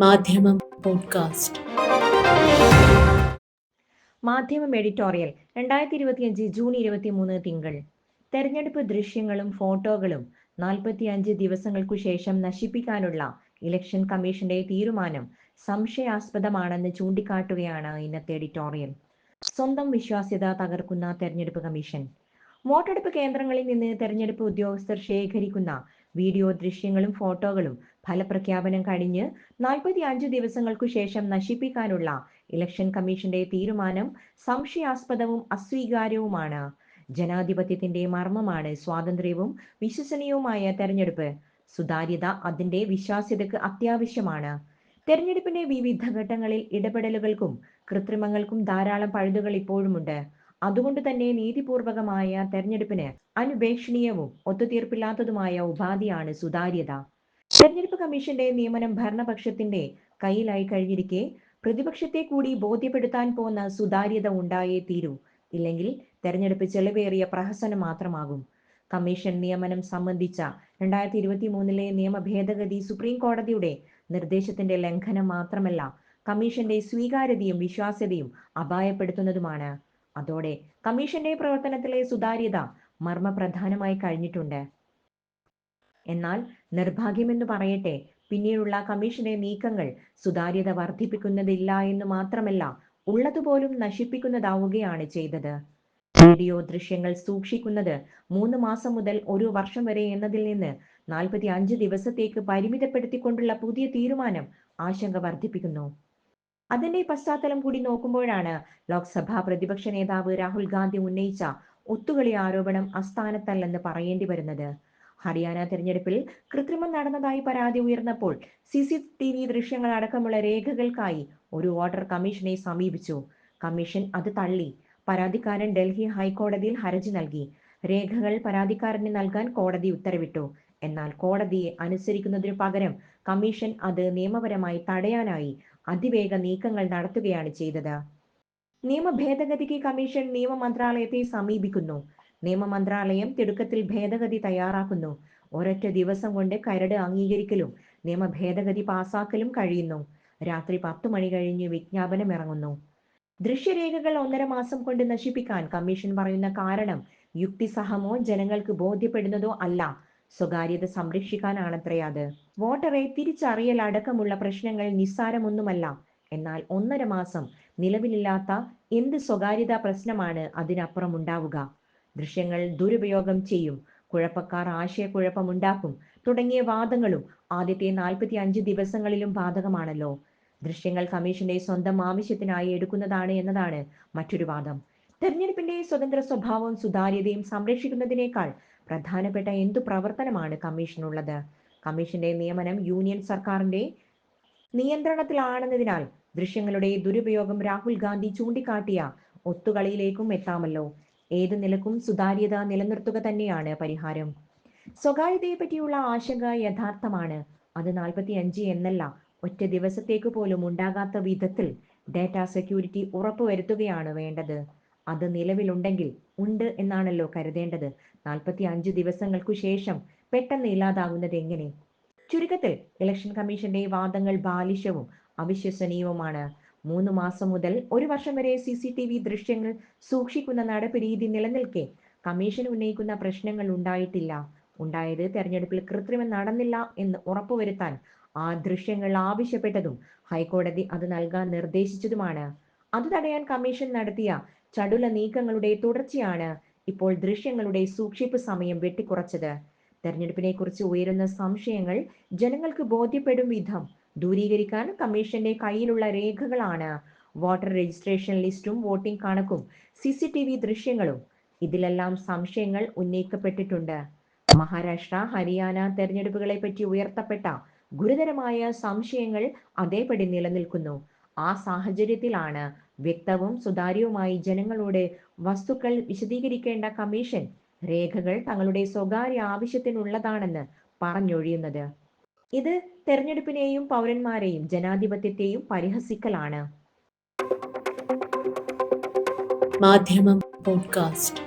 മാധ്യമം പോഡ്കാസ്റ്റ്. മാധ്യമം എഡിറ്റോറിയൽ രണ്ടായിരത്തി ഇരുപത്തിയഞ്ച് ജൂൺ ഇരുപത്തിമൂന്ന് തിങ്കൾ. തെരഞ്ഞെടുപ്പ് ദൃശ്യങ്ങളും ഫോട്ടോകളും നാൽപ്പത്തിയഞ്ച് ദിവസങ്ങൾക്കു ശേഷം നശിപ്പിക്കാനുള്ള ഇലക്ഷൻ കമ്മീഷന്റെ തീരുമാനം സംശയാസ്പദമാണെന്ന് ചൂണ്ടിക്കാട്ടുകയാണ് ഇന്നത്തെ എഡിറ്റോറിയൽ. സ്വന്തം വിശ്വാസ്യത തകർക്കുന്ന തെരഞ്ഞെടുപ്പ് കമ്മീഷൻ. വോട്ടെടുപ്പ് കേന്ദ്രങ്ങളിൽ നിന്ന് തെരഞ്ഞെടുപ്പ് ഉദ്യോഗസ്ഥർ ശേഖരിക്കുന്ന വീഡിയോ ദൃശ്യങ്ങളും ഫോട്ടോകളും ഫലപ്രഖ്യാപനം കഴിഞ്ഞ് നാൽപ്പത്തി അഞ്ച് ദിവസങ്ങൾക്കു ശേഷം നശിപ്പിക്കാനുള്ള ഇലക്ഷൻ കമ്മീഷന്റെ തീരുമാനം സംശയാസ്പദവും അസ്വീകാര്യവുമാണ്. ജനാധിപത്യത്തിന്റെ മർമ്മമാണ് സ്വാതന്ത്ര്യവും വിശ്വസനീയവുമായ തെരഞ്ഞെടുപ്പ്. സുതാര്യത അതിന്റെ വിശ്വാസ്യതയ്ക്ക് അത്യാവശ്യമാണ്. തെരഞ്ഞെടുപ്പിന്റെ വിവിധ ഘട്ടങ്ങളിൽ ഇടപെടലുകൾക്കും കൃത്രിമങ്ങൾക്കും ധാരാളം പഴുതുകൾ ഇപ്പോഴുമുണ്ട്. അതുകൊണ്ട് തന്നെ നീതിപൂർവകമായ തെരഞ്ഞെടുപ്പിന് അനുപേക്ഷണീയവും ഒത്തുതീർപ്പില്ലാത്തതുമായ ഉപാധിയാണ് സുതാര്യത. തെരഞ്ഞെടുപ്പ് കമ്മീഷന്റെ നിയമനം ഭരണപക്ഷത്തിന്റെ കയ്യിലായി കഴിഞ്ഞിരിക്കെ പ്രതിപക്ഷത്തെ കൂടി ബോധ്യപ്പെടുത്താൻ പോന്ന സുതാര്യത ഉണ്ടായേ തീരൂ. ഇല്ലെങ്കിൽ തെരഞ്ഞെടുപ്പ് ചെലവേറിയ പ്രഹസനം മാത്രമാകും. കമ്മീഷൻ നിയമനം സംബന്ധിച്ച രണ്ടായിരത്തി ഇരുപത്തി മൂന്നിലെ നിയമ ഭേദഗതി സുപ്രീം കോടതിയുടെ നിർദ്ദേശത്തിന്റെ ലംഘനം മാത്രമല്ല കമ്മീഷന്റെ സ്വീകാര്യതയും വിശ്വാസ്യതയും അപായപ്പെടുത്തുന്നതുമാണ്. അതോടെ കമ്മീഷന്റെ പ്രവർത്തനത്തിലെ സുതാര്യത മർമ്മപ്രധാനമായി കഴിഞ്ഞിട്ടുണ്ട്. എന്നാൽ നിർഭാഗ്യമെന്ന് പറയട്ടെ പിന്നീടുള്ള കമ്മീഷന്റെ നീക്കങ്ങൾ സുതാര്യത വർദ്ധിപ്പിക്കുന്നതില്ല എന്ന് മാത്രമല്ല ഉള്ളതുപോലും നശിപ്പിക്കുന്നതാവുകയാണ് ചെയ്തത്. വീഡിയോ ദൃശ്യങ്ങൾ സൂക്ഷിക്കുന്നത് മൂന്ന് മാസം മുതൽ ഒരു വർഷം വരെ എന്നതിൽ നിന്ന് നാൽപ്പത്തി അഞ്ച് ദിവസത്തേക്ക് പരിമിതപ്പെടുത്തിക്കൊണ്ടുള്ള പുതിയ തീരുമാനം ആശങ്ക വർദ്ധിപ്പിക്കുന്നു. അതിന്റെ പശ്ചാത്തലം കൂടി നോക്കുമ്പോഴാണ് ലോക്സഭാ പ്രതിപക്ഷ നേതാവ് രാഹുൽ ഗാന്ധി ഉന്നയിച്ച ഒത്തുകളി ആരോപണം അസ്ഥാനത്തല്ലെന്ന് പറയേണ്ടി വരുന്നത്. ഹരിയാന തെരഞ്ഞെടുപ്പിൽ കൃത്രിമം നടന്നതായി പരാതി ഉയർന്നപ്പോൾ സി സി ടി വി ദൃശ്യങ്ങൾ അടക്കമുള്ള രേഖകൾക്കായി ഒരു വോട്ടർ കമ്മീഷനെ സമീപിച്ചു. കമ്മീഷൻ അത് തള്ളി. പരാതിക്കാരൻ ഡൽഹി ഹൈക്കോടതിയിൽ ഹർജി നൽകി. രേഖകൾ പരാതിക്കാരന് നൽകാൻ കോടതി ഉത്തരവിട്ടു. എന്നാൽ കോടതിയെ അനുസരിക്കുന്നതിനു പകരം കമ്മീഷൻ അത് നിയമപരമായി തടയാനായി അതിവേഗ നീക്കങ്ങൾ നടത്തുകയാണ് ചെയ്തത്. നിയമ ഭേദഗതിക്ക് കമ്മീഷൻ നിയമ മന്ത്രാലയത്തെ സമീപിക്കുന്നു. നിയമ മന്ത്രാലയം തിടുക്കത്തിൽ ഭേദഗതി തയ്യാറാക്കുന്നു. ഒരൊറ്റ ദിവസം കൊണ്ട് കരട് അംഗീകരിക്കലും നിയമ ഭേദഗതി പാസാക്കലും കഴിയുന്നു. രാത്രി പത്തു മണി കഴിഞ്ഞ് വിജ്ഞാപനം ഇറങ്ങുന്നു. ദൃശ്യരേഖകൾ ഒന്നര മാസം കൊണ്ട് നശിപ്പിക്കാൻ കമ്മീഷൻ പറയുന്ന കാരണം യുക്തിസഹമോ ജനങ്ങൾക്ക് ബോധ്യപ്പെടുന്നതോ അല്ല. സ്വകാര്യത സംരക്ഷിക്കാനാണത്രേ അത്. വോട്ടറെ തിരിച്ചറിയൽ അടക്കമുള്ള പ്രശ്നങ്ങൾ നിസ്സാരമൊന്നുമല്ല. എന്നാൽ ഒന്നര മാസം നിലവിലില്ലാത്ത എന്ത് സ്വകാര്യതാ പ്രശ്നമാണ് അതിനപ്പുറം ഉണ്ടാവുക. ദൃശ്യങ്ങൾ ദുരുപയോഗം ചെയ്യും. കുഴപ്പക്കാർ ആശയക്കുഴപ്പമുണ്ടാക്കും. തുടങ്ങിയ വാദങ്ങളും ആദ്യത്തെ നാൽപ്പത്തി അഞ്ച് ദിവസങ്ങളിലും ബാധകമാണല്ലോ. ദൃശ്യങ്ങൾ കമ്മീഷന്റെ സ്വന്തം ആവശ്യത്തിനായി എടുക്കുന്നതാണ് എന്നതാണ് മറ്റൊരു വാദം. തെരഞ്ഞെടുപ്പിന്റെ സ്വതന്ത്ര സ്വഭാവവും സുതാര്യതയും സംരക്ഷിക്കുന്നതിനേക്കാൾ പ്രധാനപ്പെട്ട എന്തു പ്രവർത്തനമാണ് കമ്മീഷനുള്ളത്? കമ്മീഷന്റെ നിയമനം യൂണിയൻ സർക്കാരിന്റെ നിയന്ത്രണത്തിലാണെന്നതിനാൽ ദൃശ്യങ്ങളുടെ ദുരുപയോഗം രാഹുൽ ഗാന്ധി ചൂണ്ടിക്കാട്ടിയ ഒത്തുകളിയിലേക്കും എത്താമല്ലോ. ഏത് നിലക്കും സുതാര്യത നിലനിർത്തുക തന്നെയാണ് പരിഹാരം. സ്വകാര്യതയെ പറ്റിയുള്ള ആശങ്ക യഥാർത്ഥമാണ്. അത് നാൽപ്പത്തി അഞ്ച് എന്നല്ല ഒറ്റ ദിവസത്തേക്ക് പോലും ഉണ്ടാകാത്ത വിധത്തിൽ ഡാറ്റ സെക്യൂരിറ്റി ഉറപ്പുവരുത്തുകയാണ് വേണ്ടത്. അത് നിലവിലുണ്ടെങ്കിൽ ഉണ്ട് എന്നാണല്ലോ കരുതേണ്ടത്. നാൽപ്പത്തി അഞ്ച് ദിവസങ്ങൾക്കു ശേഷം പെട്ടെന്ന് ഇല്ലാതാകുന്നത് എങ്ങനെ? ചുരുക്കത്തിൽ ഇലക്ഷൻ കമ്മീഷന്റെ വാദങ്ങൾ ബാലിശവും അവിശ്വസനീയവുമാണ്. മൂന്ന് മാസം മുതൽ ഒരു വർഷം വരെ സി സി ടി വി ദൃശ്യങ്ങൾ സൂക്ഷിക്കുന്ന നടപടി രീതി നിലനിൽക്കെ കമ്മീഷൻ ഉന്നയിക്കുന്ന പ്രശ്നങ്ങൾ ഉണ്ടായിട്ടില്ല. ഉണ്ടായത് തെരഞ്ഞെടുപ്പിൽ കൃത്രിമം നടന്നില്ല എന്ന് ഉറപ്പുവരുത്താൻ ആ ദൃശ്യങ്ങൾ ആവശ്യപ്പെട്ടതും ഹൈക്കോടതി അത് നൽകാൻ നിർദ്ദേശിച്ചതുമാണ്. അത് തടയാൻ കമ്മീഷൻ നടത്തിയ ചടുല നീക്കങ്ങളുടെ തുടർച്ചയാണ് ഇപ്പോൾ ദൃശ്യങ്ങളുടെ സൂക്ഷിപ്പ് സമയം വെട്ടിക്കുറച്ചത്. തെരഞ്ഞെടുപ്പിനെ കുറിച്ച് ഉയരുന്ന സംശയങ്ങൾ ജനങ്ങൾക്ക് ബോധ്യപ്പെടും വിധം ദൂരീകരിക്കാൻ കമ്മീഷന്റെ കയ്യിലുള്ള രേഖകളാണ്. വോട്ടർ രജിസ്ട്രേഷൻ ലിസ്റ്റും വോട്ടിംഗ് കണക്കും സി സി ടി വി ദൃശ്യങ്ങളും. ഇതിലെല്ലാം സംശയങ്ങൾ ഉന്നയിക്കപ്പെട്ടിട്ടുണ്ട്. മഹാരാഷ്ട്ര ഹരിയാന തെരഞ്ഞെടുപ്പുകളെ പറ്റി ഉയർത്തപ്പെട്ട ഗുരുതരമായ സംശയങ്ങൾ അതേപടി നിലനിൽക്കുന്നു. ആ സാഹചര്യത്തിലാണ് വ്യക്തവും സുതാര്യവുമായി ജനങ്ങളോട് വസ്തുക്കൾ വിശദീകരിക്കേണ്ട കമ്മീഷൻ രേഖകൾ തങ്ങളുടെ സ്വകാര്യ ആവശ്യത്തിനുള്ളതാണെന്ന് പറഞ്ഞൊഴിയുന്നത്. ഇത് തെരഞ്ഞെടുപ്പിനെയും പൗരന്മാരെയും ജനാധിപത്യത്തെയും പരിഹസിക്കലാണ്. മാധ്യമം പോഡ്കാസ്റ്റ്.